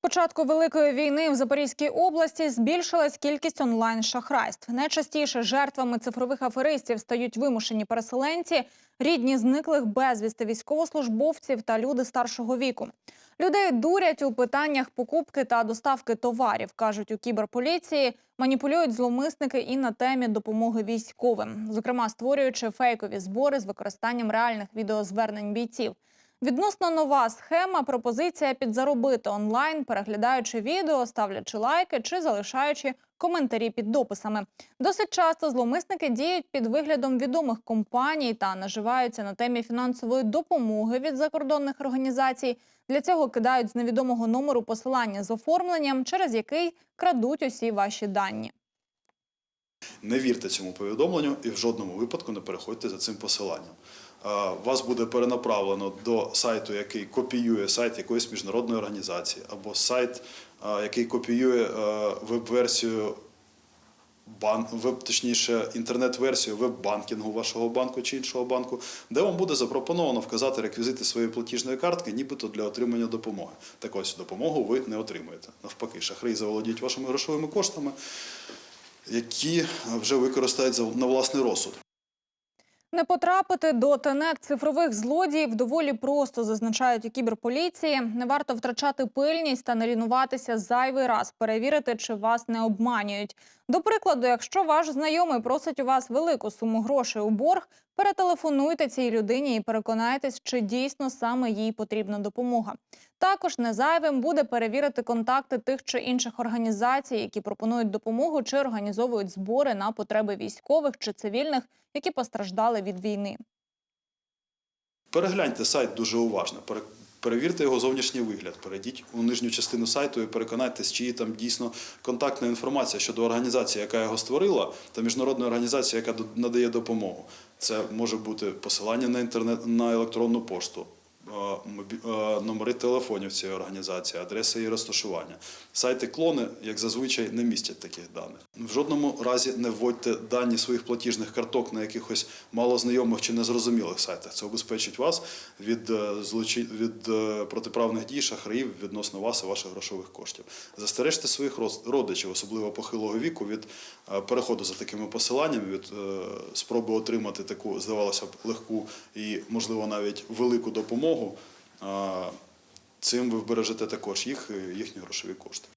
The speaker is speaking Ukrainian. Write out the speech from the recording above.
початку великої війни в Запорізькій області збільшилась кількість онлайн-шахрайств. Найчастіше жертвами цифрових аферистів стають вимушені переселенці, рідні зниклих безвісти військовослужбовців та люди старшого віку. Людей дурять у питаннях покупки та доставки товарів, кажуть у кіберполіції. Маніпулюють зловмисники і на темі допомоги військовим, зокрема створюючи фейкові збори з використанням реальних відеозвернень бійців. Відносно нова схема пропозиція підзаробити онлайн, переглядаючи відео, ставлячи лайки чи залишаючи коментарі під дописами. Досить часто зловмисники діють під виглядом відомих компаній та наживаються на темі фінансової допомоги від закордонних організацій. Для цього кидають з невідомого номеру посилання з оформленням, через який крадуть усі ваші дані. Не вірте цьому повідомленню і в жодному випадку не переходьте за цим посиланням. Вас буде перенаправлено до сайту, який копіює сайт якоїсь міжнародної організації, або сайт, який копіює веб-версію бан, веб, точніше, інтернет-версію веб-банкінгу вашого банку чи іншого банку, де вам буде запропоновано вказати реквізити своєї платіжної картки, нібито для отримання допомоги. Так ось допомогу ви не отримуєте. Навпаки, шахраї заволодіють вашими грошовими коштами, які вже використають на власний розсуд. Не потрапити до тенет цифрових злодіїв доволі просто зазначають у кіберполіції. Не варто втрачати пильність та не лінуватися зайвий раз перевірити, чи вас не обманюють. До прикладу, якщо ваш знайомий просить у вас велику суму грошей у борг, перетелефонуйте цій людині і переконайтесь, чи дійсно саме їй потрібна допомога. Також не зайвим буде перевірити контакти тих чи інших організацій, які пропонують допомогу чи організовують збори на потреби військових чи цивільних, які постраждали від війни. Перегляньте сайт дуже уважно. пере- Перевірте його зовнішній вигляд. Перейдіть у нижню частину сайту і переконайтесь, чи є там дійсно контактна інформація щодо організації, яка його створила, та міжнародної організації, яка надає допомогу. Це може бути посилання на інтернет на електронну пошту. Е, Номери телефонів цієї організації, адреса її розташування. Сайти клони, як зазвичай, не містять таких даних. В жодному разі не вводьте дані своїх платіжних карток на якихось малознайомих чи незрозумілих сайтах. Це обезпечить вас від, е, злочин... від е, протиправних дій шахраїв відносно вас і ваших грошових коштів. Застережте своїх родичів, особливо похилого віку, від переходу за такими посиланнями, від спроби отримати таку, здавалося б, легку і, можливо, навіть велику допомогу. Е, Цим ви вбережете також їх їхні грошові кошти.